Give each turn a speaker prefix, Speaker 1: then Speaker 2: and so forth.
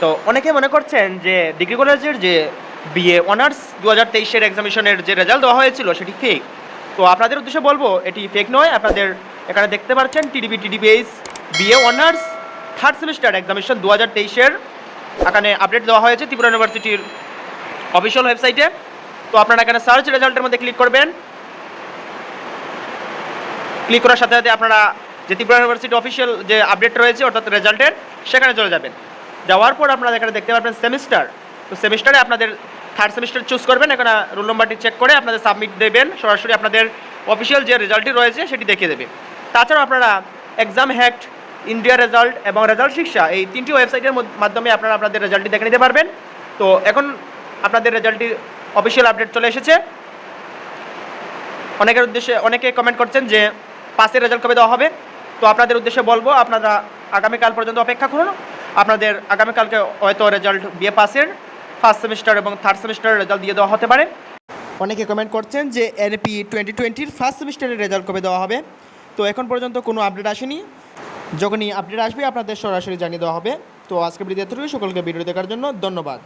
Speaker 1: তো অনেকে মনে করছেন যে ডিগ্রি কলেজের যে বিএ অনার্স দু হাজার তেইশের এক্সামিশনের যে রেজাল্ট দেওয়া হয়েছিল সেটি ফেক তো আপনাদের উদ্দেশ্যে বলব, এটি ফেক নয়, আপনাদের এখানে দেখতে পাচ্ছেন TDB TDBS BA honours third semester examination দু হাজার তেইশের। এখানে আপডেট দেওয়া হয়েছে ত্রিপুরা ইউনিভার্সিটির অফিসিয়াল ওয়েবসাইটে তো আপনারা এখানে সার্চ রেজাল্টের মধ্যে ক্লিক করবেন। ক্লিক করার সাথে সাথে আপনারা যে ত্রিপুরা ইউনিভার্সিটি অফিসিয়াল যে আপডেট রয়েছে, অর্থাৎ রেজাল্টের সেখানে চলে যাবেন। যাওয়ার পর আপনারা এখানে দেখতে পারবেন সেমিস্টার, তো সেমিস্টারে আপনাদের থার্ড সেমিস্টার চুজ করবেন, এখানে রোল নম্বরটি চেক করে আপনাদের সাবমিট দেবেন, সরাসরি আপনাদের অফিসিয়াল যে রেজাল্টটি রয়েছে সেটি দেখিয়ে দেবে। তাছাড়াও আপনারা এক্সাম হ্যাক্ট ইন্ডিয়া রেজাল্ট এবং রেজাল্ট শিক্ষা, এই তিনটি ওয়েবসাইটের মাধ্যমে আপনারা আপনাদের রেজাল্টটি দেখে নিতে পারবেন। তো এখন আপনাদের রেজাল্টটি অফিসিয়াল আপডেট চলে এসেছে। অনেকের উদ্দেশ্যে, অনেকে কমেন্ট করছেন যে পাসের রেজাল্ট কবে দেওয়া হবে। তো আপনাদের উদ্দেশ্যে বলব, আপনারা আগামীকাল পর্যন্ত অপেক্ষা করুন। আপনাদের আগামীকালকে হয়তো রেজাল্ট বিএ পাসের ফার্স্ট সেমিস্টার এবং থার্ড সেমিস্টারের রেজাল্ট দিয়ে দেওয়া হতে পারে। অনেকে কমেন্ট করছেন যে এনপি টোয়েন্টি টোয়েন্টির ফার্স্ট সেমিস্টারের রেজাল্ট কবে দেওয়া হবে? তো এখন পর্যন্ত কোনো আপডেট আসেনি। যখনই আপডেট আসবে, আপনাদের সরাসরি জানিয়ে দেওয়া হবে। তো আজকে ভিডিও সকলকে ভিডিও দেখার জন্য ধন্যবাদ।